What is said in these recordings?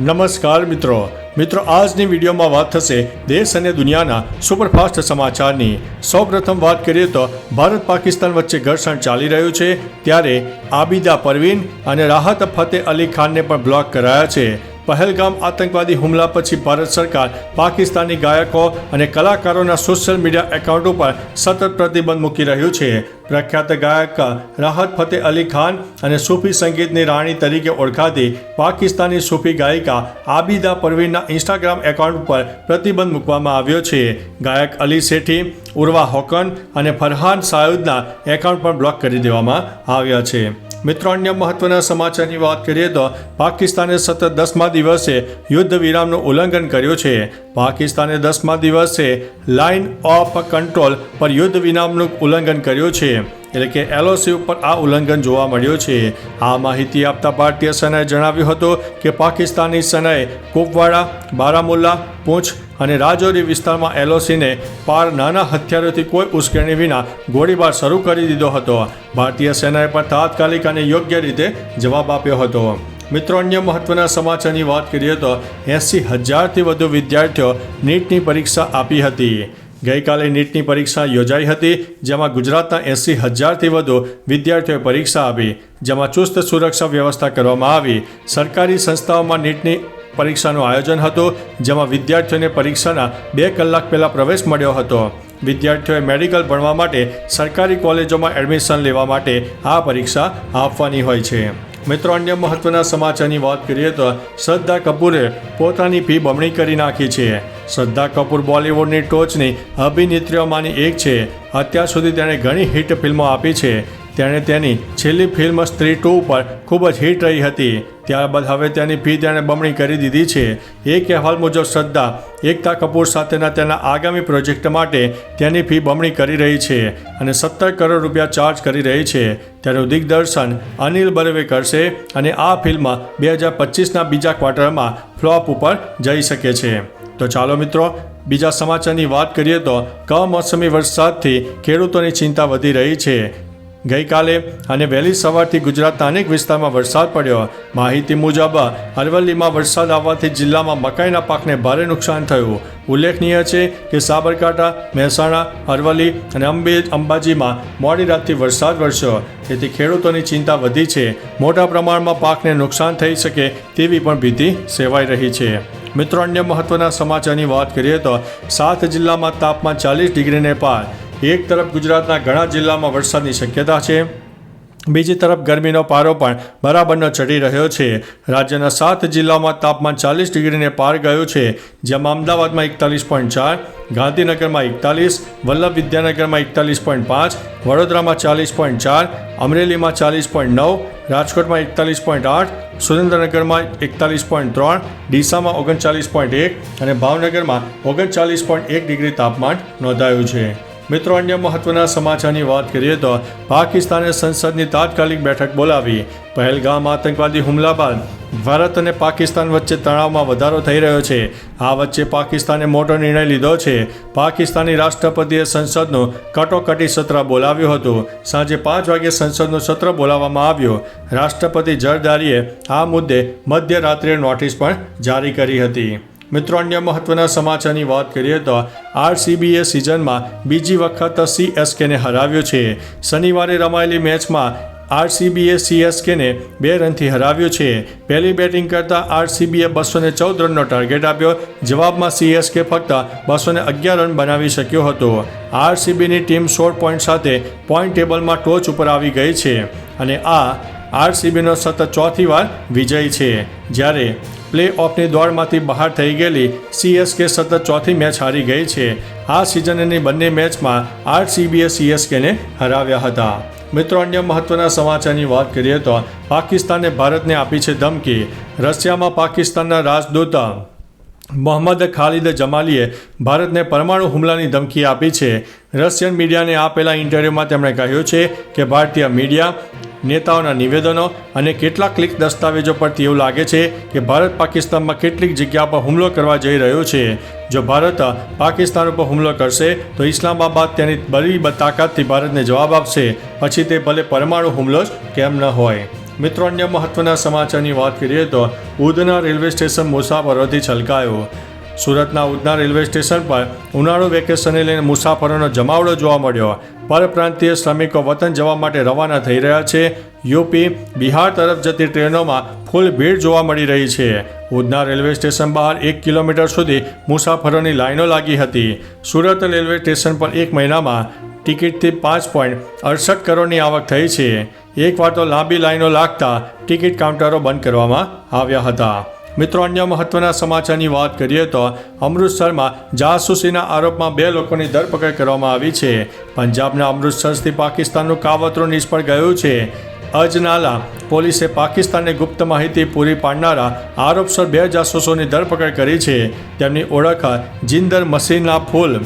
નમસ્કાર મિત્રો. મિત્રો, આજની વિડીયોમાં વાત થશે દેશ અને દુનિયાના સુપરફાસ્ટ સમાચારની. સૌપ્રથમ વાત કરીએ તો ભારત પાકિસ્તાન વચ્ચે ઘર્ષણ ચાલી રહ્યું છે, ત્યારે આબિદા પરવીન અને રાહત ફતેહ અલી ખાનને પણ બ્લોક કરાયા છે. પહેલગામ આતંકવાદી હુમલા પછી ભારત સરકાર પાકિસ્તાની ગાયકો અને કલાકારોના સોશિયલ મીડિયા એકાઉન્ટ ઉપર સતત પ્રતિબંધ મૂકી રહ્યું છે. પ્રખ્યાત ગાયક રાહત ફતેહ અલી ખાન અને સૂફી સંગીતની રાણી તરીકે ઓળખાતી પાકિસ્તાની સૂફી ગાયિકા આબિદા પરવીનના ઇન્સ્ટાગ્રામ એકાઉન્ટ પર પ્રતિબંધ મૂકવામાં આવ્યો છે. ગાયક અલી શેઠી, ઉર્વા હોકન અને ફરહાન સાયુદના એકાઉન્ટ પણ બ્લોક કરી દેવામાં આવ્યા છે. મિત્રો, અન્ય મહત્વના સમાચારની વાત કરીએ તો પાકિસ્તાને સતત દસમા દિવસે યુદ્ધ વિરામનું ઉલ્લંઘન કર્યું છે. પાકિસ્તાને દસમા દિવસે લાઇન ઓફ કંટ્રોલ પર યુદ્ધ વિરામનું ઉલ્લંઘન કર્યું છે. એટલે કે એલઓસી ઉપર આ ઉલ્લંઘન જોવા મળ્યું છે. આ માહિતી આપતા ભારતીય સેનાએ જણાવ્યું હતું કે પાકિસ્તાની સેનાએ કુપવાડા, બારામુલ્લા, પૂંછ અને રાજૌરી વિસ્તારમાં એલઓસીને પાર નાના હથિયારોથી કોઈ ઉશ્કેરણી વિના ગોળીબાર શરૂ કરી દીધો હતો. ભારતીય સેનાએ પણ તાત્કાલિક અને યોગ્ય રીતે જવાબ આપ્યો હતો. મિત્રો, અન્ય મહત્વના સમાચારની વાત કરીએ તો એંસી હજારથી વધુ વિદ્યાર્થીઓ નીટની પરીક્ષા આપી હતી. ગઈકાલે નીટની પરીક્ષા યોજાઈ હતી, જેમાં ગુજરાતના એંસી હજારથી વધુ વિદ્યાર્થીઓએ પરીક્ષા આપી, જેમાં ચુસ્ત સુરક્ષા વ્યવસ્થા કરવામાં આવી. સરકારી સંસ્થાઓમાં નીટની પરીક્ષાનું આયોજન હતું, જેમાં વિદ્યાર્થીઓને પરીક્ષાના બે કલાક પહેલાં પ્રવેશ મળ્યો હતો. વિદ્યાર્થીઓએ મેડિકલ ભણવા માટે સરકારી કોલેજોમાં એડમિશન લેવા માટે આ પરીક્ષા આપવાની હોય છે. મિત્રો, અન્ય મહત્વના સમાચારની વાત કરીએ તો શ્રદ્ધા કપૂરે પોતાની ફી બમણી કરી નાખી છે. શ્રદ્ધા કપૂર બોલિવૂડની ટોચની અભિનેત્રીઓમાંની એક છે. અત્યાર સુધી તેણે ઘણી હિટ ફિલ્મો આપી છે. તેણે તેની છેલ્લી ફિલ્મ સ્ત્રી ટુ ઉપર ખૂબ જ હિટ રહી હતી. ત્યારબાદ હવે તેની ફી તેણે બમણી કરી દીધી છે. એક અહેવાલ મુજબ, શ્રદ્ધા, એકતા કપૂર સાથેના તેના આગામી પ્રોજેક્ટ માટે તેની ફી બમણી કરી રહી છે અને સત્તર કરોડ રૂપિયા ચાર્જ કરી રહી છે. તેનું દિગ્દર્શન અનિલ બરવે કરશે અને આ ફિલ્મ બે હજાર પચીસના બીજા ક્વાર્ટરમાં ફ્લોપ ઉપર જઈ શકે છે. તો ચાલો મિત્રો, બીજા સમાચારની વાત કરીએ તો કમોસમી વરસાદથી ખેડૂતોની ચિંતા વધી રહી છે. ગઈકાલે અને વહેલી સવારથી ગુજરાતના અનેક વિસ્તારમાં વરસાદ પડ્યો. માહિતી મુજબ, અરવલ્લીમાં વરસાદ આવવાથી જિલ્લામાં મકાઈના પાકને ભારે નુકસાન થયું. ઉલ્લેખનીય છે કે સાબરકાંઠા, મહેસાણા, અરવલ્લી અને અંબે, અંબાજીમાં મોડી રાતથી વરસાદ વરસ્યો. તેથી ખેડૂતોની ચિંતા વધી છે. મોટા પ્રમાણમાં પાકને નુકસાન થઈ શકે તેવી પણ ભીતિ સેવાઈ રહી છે. મિત્રો, અન્ય મહત્વના સમાચારની વાત કરીએ તો સાત જિલ્લામાં તાપમાન ચાલીસ ડિગ્રીને પાર. એક તરફ ગુજરાતના ઘણા જિલ્લામાં વરસાદની શક્યતા છે, બીજી તરફ ગરમીનો પારો પણ બરાબરનો ચડી રહ્યો છે. રાજ્યના સાત જિલ્લાઓમાં તાપમાન ચાલીસ ડિગ્રીને પાર ગયું છે, જેમાં અમદાવાદમાં એકતાલીસ પોઈન્ટ ચાર, ગાંધીનગરમાં એકતાલીસ, વલ્લભ વિદ્યાનગરમાં એકતાલીસ પોઈન્ટ પાંચ, વડોદરામાં ચાલીસ પોઈન્ટ ચાર, અમરેલીમાં ચાલીસ પોઈન્ટ નવ, રાજકોટમાં એકતાલીસ પોઈન્ટ આઠ, સુરેન્દ્રનગરમાં એકતાલીસ પોઈન્ટ ત્રણ, ડીસામાં ઓગણચાલીસ પોઈન્ટ એક અને ભાવનગરમાં ઓગણચાલીસ પોઈન્ટ એક ડિગ્રી તાપમાન નોંધાયું છે. મિત્રો, અન્ય મહત્વના સમાચારની વાત કરીએ તો પાકિસ્તાને સંસદની તાત્કાલિક બેઠક બોલાવી. પહેલગામ આતંકવાદી હુમલા બાદ ભારત અને પાકિસ્તાન વચ્ચે તણાવમાં વધારો થઈ રહ્યો છે. આ વચ્ચે પાકિસ્તાને મોટો નિર્ણય લીધો છે. પાકિસ્તાની રાષ્ટ્રપતિએ સંસદનું કટોકટી સત્ર બોલાવ્યું હતું. સાંજે પાંચ વાગે સંસદનું સત્ર બોલાવવામાં આવ્યું. રાષ્ટ્રપતિ જરદારીએ આ મુદ્દે મધ્યરાત્રિએ નોટિસ પણ જારી કરી હતી. મિત્રો, અન્ય મહત્વના સમાચારની વાત કરીએ તો આરસીબીએ સિઝનમાં બીજી વખત સીએસકેને હરાવ્યો છે. શનિવારે રમાયેલી મેચમાં આરસીબીએ સીએસકેને બે રનથી હરાવ્યો છે. પહેલી બેટિંગ કરતાં આરસીબીએ બસો ને ચૌદ રનનો ટાર્ગેટ આપ્યો. જવાબમાં સીએસકે ફક્ત બસો ને અગિયાર રન બનાવી શક્યો હતો. આરસીબીની ટીમ સોળ પોઈન્ટ સાથે પોઈન્ટ ટેબલમાં ટોચ ઉપર આવી ગઈ છે અને આ આરસીબીનો સતત ચોથી વાર વિજય છે. જ્યારે પ્લે ઓફની દોડમાંથી બહાર થઈ ગયેલી સીએસકે સતત ચોથી મેચ હારી ગઈ છે. આ સિઝનની બંને મેચમાં આરસીબીએ સીએસકેને હરાવ્યા હતા. મિત્રો, અન્ય મહત્વના સમાચારની વાત કરીએ તો પાકિસ્તાને ભારતને આપી છે ધમકી. રશિયામાં પાકિસ્તાનના રાજદૂત મોહમ્મદ ખાલિદ જમાલીએ ભારતને પરમાણુ હુમલાની ધમકી આપી છે. રશિયન મીડિયાને આપેલા ઇન્ટરવ્યૂમાં તેમણે કહ્યું છે કે ભારતીય મીડિયા નેતાઓના નિવેદનો અને કેટલાક લીક દસ્તાવેજો પરથી એવું લાગે છે કે ભારત પાકિસ્તાનમાં કેટલીક જગ્યા પર હુમલો કરવા જઈ રહ્યો છે. જો ભારત પાકિસ્તાન ઉપર હુમલો કરશે, તો ઇસ્લામાબાદ તેની બળી તાકાતથી ભારતને જવાબ આપશે. પછી તે ભલે પરમાણુ હુમલો જ કેમ ન હોય. મિત્રો, અન્ય મહત્વના સમાચારની વાત કરીએ તો ઉધના રેલવે સ્ટેશન મુસાફરોથી છલકાયો. સુરતના ઉધના રેલવે સ્ટેશન પર ઉનાળુ વેકેશનને લઈને મુસાફરોનો જમાવડો જોવા મળ્યો. પરપ્રાંતીય શ્રમિકો વતન જવા માટે રવાના થઈ રહ્યા છે. યુપી, બિહાર તરફ જતી ટ્રેનોમાં ફૂલ ભીડ જોવા મળી રહી છે. ઉધના રેલવે સ્ટેશન બહાર એક કિલોમીટર સુધી મુસાફરોની લાઈનો લાગી હતી. સુરત રેલવે સ્ટેશન પર એક મહિનામાં ટિકિટથી પાંચ પોઈન્ટ અડસઠ કરોડની આવક થઈ છે. એકવાર તો લાંબી લાઈનો લાગતા ટિકિટ કાઉન્ટરો બંધ કરવામાં આવ્યા હતા. મિત્રો, અન્ય મહત્વના સમાચારની વાત કરીએ તો અમૃતસરમાં જાસૂસીના આરોપમાં બે લોકોની ધરપકડ કરવામાં આવી છે. પંજાબના અમૃતસરથી પાકિસ્તાનનું કાવતરું નિષ્ફળ ગયું છે. અજનાલા પોલીસે પાકિસ્તાનને ગુપ્ત માહિતી પૂરી પાડનારા આરોપસર બે જાસૂસોની ધરપકડ કરી છે. તેમની ઓળખ જિંદર મસીના ફૂલ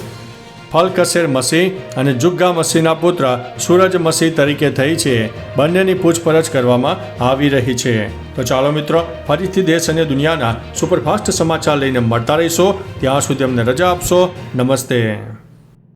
ફલકસેર મસી અને જુગ્ગા મસીના પુત્ર સૂરજ મસી તરીકે થઈ છે. બંનેની પૂછપરછ કરવામાં આવી રહી છે. તો ચાલો મિત્રો, ફરીથી દેશ અને દુનિયાના સુપરફાસ્ટ સમાચાર લઈને મળતા રહીશો. ત્યાં સુધી અમને રજા આપશો. નમસ્તે.